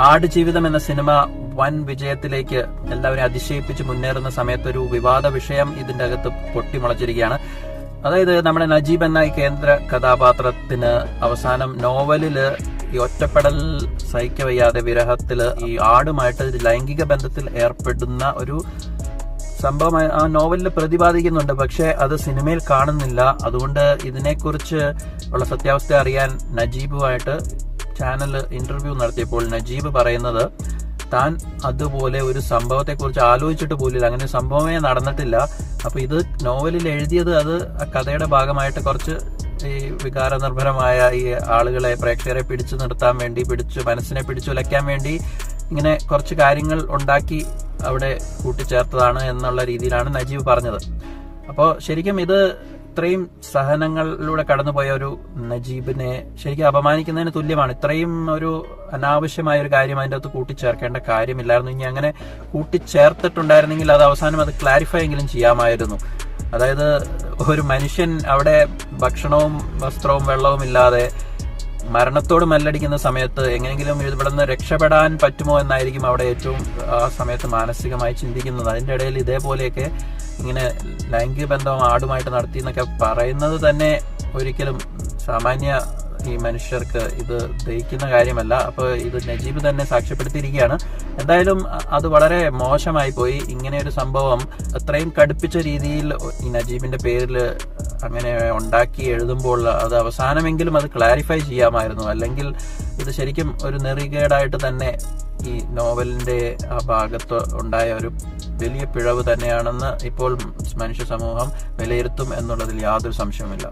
ആടുജീവിതം എന്ന സിനിമ വൻ വിജയത്തിലേക്ക് എല്ലാവരും അതിശയിപ്പിച്ച് മുന്നേറുന്ന സമയത്ത് ഒരു വിവാദ വിഷയം ഇതിന്റെ അകത്ത് പൊട്ടിമുളച്ചിരിക്കുകയാണ്. അതായത് നമ്മുടെ നജീബ് എന്ന കേന്ദ്ര കഥാപാത്രത്തിന് അവസാനം നോവലിൽ ഈ ഒറ്റപ്പെടൽ സഹിക്കവയ്യാതെ വിരഹത്തിൽ ഈ ആടുമായിട്ട് ലൈംഗിക ബന്ധത്തിൽ ഏർപ്പെടുന്ന ഒരു സംഭവം ആ നോവലിൽ പ്രതിപാദിക്കുന്നുണ്ട്. പക്ഷെ അത് സിനിമയിൽ കാണുന്നില്ല. അതുകൊണ്ട് ഇതിനെക്കുറിച്ച് ഉള്ള സത്യാവസ്ഥ അറിയാൻ നജീബുമായിട്ട് ചാനൽ ഇന്റർവ്യൂ നടത്തിയപ്പോൾ നജീബ് പറയുന്നത് താൻ അതുപോലെ ഒരു സംഭവത്തെക്കുറിച്ച് ആലോചിച്ചിട്ട് പോലില്ല അങ്ങനെ സംഭവമേ നടന്നിട്ടില്ല. അപ്പൊ ഇത് നോവലിൽ എഴുതിയത് അത് കഥയുടെ ഭാഗമായിട്ട് കുറച്ച് ഈ വികാരനിർഭരമായ ഈ ആളുകളെ പ്രേക്ഷകരെ പിടിച്ചു നിർത്താൻ വേണ്ടി പിടിച്ചു മനസ്സിനെ പിടിച്ചുലയ്ക്കാൻ വേണ്ടി ഇങ്ങനെ കുറച്ച് കാര്യങ്ങൾ ഉണ്ടാക്കി അവിടെ കൂട്ടിച്ചേർത്തതാണ് എന്നുള്ള രീതിയിലാണ് നജീബ് പറഞ്ഞത്. അപ്പോൾ ശരിക്കും ഇത് ഇത്രയും സഹനങ്ങളിലൂടെ കടന്നുപോയ ഒരു നജീബിനെ ശരിക്കും അപമാനിക്കുന്നതിന് തുല്യമാണ്. ഇത്രയും ഒരു അനാവശ്യമായ ഒരു കാര്യം അതിന്റെ അകത്ത് കൂട്ടിച്ചേർക്കേണ്ട കാര്യമില്ലായിരുന്നു. ഇനി അങ്ങനെ കൂട്ടിച്ചേർത്തിട്ടുണ്ടായിരുന്നെങ്കിൽ അത് അവസാനം അത് ക്ലാരിഫൈ എങ്കിലും ചെയ്യാമായിരുന്നു. അതായത് ഒരു മനുഷ്യൻ അവിടെ ഭക്ഷണവും വസ്ത്രവും വെള്ളവും ഇല്ലാതെ മരണത്തോട് മല്ലടിക്കുന്ന സമയത്ത് എങ്ങനെയെങ്കിലും ഇവിടെ നിന്ന് രക്ഷപ്പെടാൻ പറ്റുമോ എന്നായിരിക്കും അവിടെ ഏറ്റവും ആ സമയത്ത് മാനസികമായി ചിന്തിക്കുന്നത്. അതിന്റെ ഇടയിൽ ഇതേപോലെയൊക്കെ ഇങ്ങനെ ലൈംഗിക ബന്ധം ആടുമായിട്ട് നടത്തി എന്നൊക്കെ പറയുന്നത് തന്നെ ഒരിക്കലും സാമാന്യ ഈ മനുഷ്യർക്ക് ഇത് ദഹിക്കുന്ന കാര്യമല്ല. അപ്പോൾ ഇത് നജീബ് തന്നെ സാക്ഷ്യപ്പെടുത്തിയിരിക്കുകയാണ്. എന്തായാലും അത് വളരെ മോശമായി പോയി ഇങ്ങനെ ഒരു സംഭവം അത്രയും കടുപ്പിച്ച രീതിയിൽ ഈ നജീബിന്റെ പേരിൽ അങ്ങനെ ഉണ്ടാക്കി എഴുതുമ്പോൾ അത് അവസാനമെങ്കിലും അത് ക്ലാരിഫൈ ചെയ്യാമായിരുന്നു. അല്ലെങ്കിൽ ഇത് ശരിക്കും ഒരു നെറികേടായിട്ട് തന്നെ ഈ നോവലിന്റെ ആ ഭാഗത്ത് ഉണ്ടായ ഒരു വലിയ പിഴവ് തന്നെയാണെന്ന് ഇപ്പോൾ മനുഷ്യ സമൂഹം വിലയിരുത്തും എന്നുള്ളതിൽ യാതൊരു സംശയവുമില്ല.